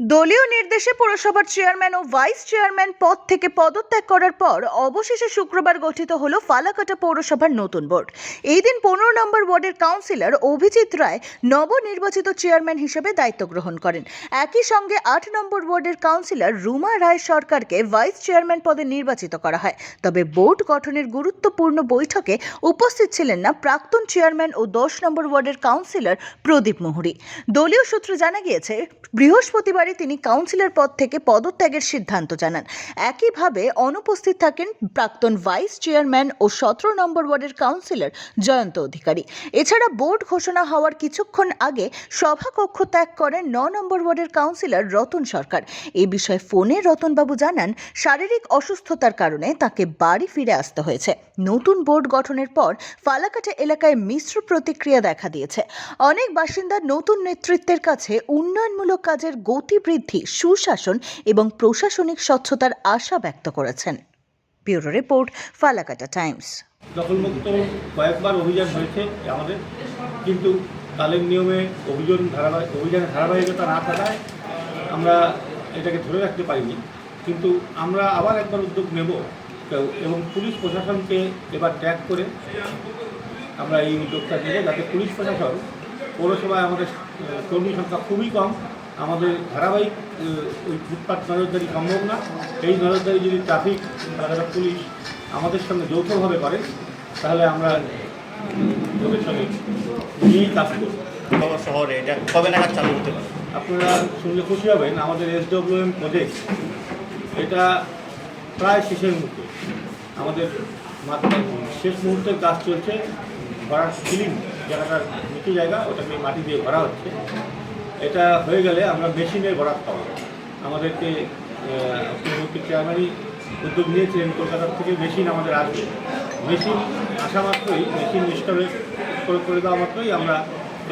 দলীয় নির্দেশে পুরসভার চেয়ারম্যান ও ভাইস চেয়ারম্যান পদ থেকে পদত্যাগ করার পর অবশেষে শুক্রবার গঠিত হলো ফালাকাটা পৌরসভার নতুন বোর্ড। এই দিন পনেরো নম্বর ওয়ার্ডের কাউন্সিলর অভিজিৎ রায় নবনির্বাচিত চেয়ারম্যান হিসেবে দায়িত্ব গ্রহণ করেন। একই সঙ্গে আট নম্বর ওয়ার্ডের কাউন্সিলর রুমা রায় সরকারকে ভাইস চেয়ারম্যান পদে নির্বাচিত করা হয়। তবে বোর্ড গঠনের গুরুত্বপূর্ণ বৈঠকে উপস্থিত ছিলেন না প্রাক্তন চেয়ারম্যান ও দশ নম্বর ওয়ার্ডের কাউন্সিলর প্রদীপ মুহুরী। দলীয় সূত্রে জানা গিয়েছে বৃহস্পতিবারই তিনি কাউন্সিলর পদ থেকে পদত্যাগের সিদ্ধান্ত জানান। একইভাবে অনুপস্থিত থাকেন প্রাক্তন ভাইস চেয়ারম্যান ও সতেরো নম্বর ওয়ার্ডের কাউন্সিলর জয়ন্ত অধিকারী। এছাড়া বোর্ড ঘোষণা হওয়ার কিছুক্ষণ আগে সভাকক্ষ ত্যাগ করেন ন নম্বর ওয়ার্ডের কাউন্সিলর রতন সরকার। এ বিষয়ে ফোনে রতনবাবু জানান, শারীরিক অসুস্থতার কারণে তাকে বাড়ি ফিরে আসতে হয়েছে। নতুন বোর্ড গঠনের পর ফালাকাটা এলাকায় মিশ্র প্রতিক্রিয়া দেখা দিয়েছে। অনেক বাসিন্দা নতুন নেতৃত্বের কাছে উন্নয়নমূলক কাজের গতি বৃদ্ধি, সুশাসন এবং প্রশাসনিক স্বচ্ছতার আশা ব্যক্ত করেছেন। Bureau report, Falakata times. দখলমুক্ত কয়েকবার অভিযান হয়েছে আমাদের, কিন্তু কালের নিয়মে অভিযান ধারাবাহিক অভিযানের ধারাবাহিকতা না থাকায় আমরা এটাকে ধরে রাখতে পারিনি। কিন্তু আমরা আবার একবার উদ্যোগ নেব এবং পুলিশ প্রশাসনকে এবার ট্যাগ করে আমরা এই উদ্যোগটা নেব যাতে পুলিশ প্রশাসন পৌরসভায় আমাদের কর্মী সংখ্যা খুবই কম আমাদের ধারাবাহিক ওই ফুটপাথ নজরদারি সম্ভব না। এই নজরদারি যদি ট্রাফিক তাছাড়া পুলিশ আমাদের সঙ্গে যৌথভাবে করে তাহলে আমরা ওদের সঙ্গে নিয়েই কাজ করব। শহরে এটা কবে নাগাদ চালু হতে পারে? আপনারা শুনলে খুশি হবেন আমাদের এসডব্লিউএম প্রজেক্ট এটা প্রায় শেষের মুহূর্তে। আমাদের মাধ্যমে শেষ মুহূর্তের কাজ চলছে ভরার সিলিং জায়গাটার নিচু জায়গা ওটাকে মাটি দিয়ে ভরা হচ্ছে। এটা হয়ে গেলে আমরা মেশিনের ভরাট পাবো। আমাদেরকে পূর্ববর্তী চেয়ারম্যানই উদ্যোগ নিয়েছিলেন কলকাতার থেকে মেশিন আমাদের আসবে। মেশিন আসা মাত্রই, মেশিন ইনস্টলেট করে করে দেওয়া মাত্রই আমরা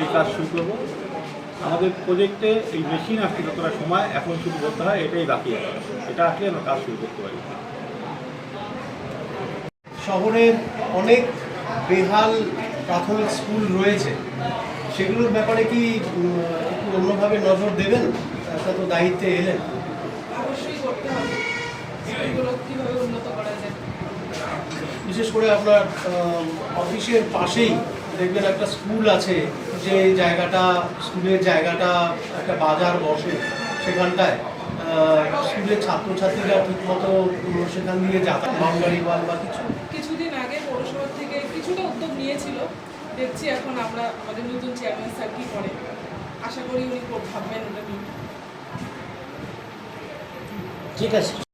এই কাজ শুরু করব। আমাদের প্রজেক্টে এই মেশিন আসতে যতটা সময় এখন শুরু করতে হয়, এটাই বাকি আছে। এটা আসলে আমরা কাজ শুরু করতে পারি। শহরের অনেক বেহাল প্রাথমিক স্কুল রয়েছে। সেগুলোর ব্যাপারে কি অন্যভাবে নজর দেবেন? একটা তো দায়িত্বে এলেন। অবশ্যই করতে হবে। কীভাবে উন্নত করা যায়? বিশেষ করে আপনার অফিসের পাশেই দেখবেন একটা স্কুল আছে যে জায়গাটা স্কুলের জায়গাটা একটা বাজার বসে সেখানটায়। স্কুলের ছাত্রছাত্রীরা ঠিকমতো সেখান দিয়ে যাতায়াত বাউন্ডারি ওয়াল বা কিছু। কিছুদিন আগে পৌরসভা থেকে কিছুটা উদ্যোগ নিয়েছিল। দেখছি এখন আমরা আমাদের নতুন চেয়ারম্যান স্যার কী করে আশা করি উনি ভাববেন ওটা ঠিক আছে।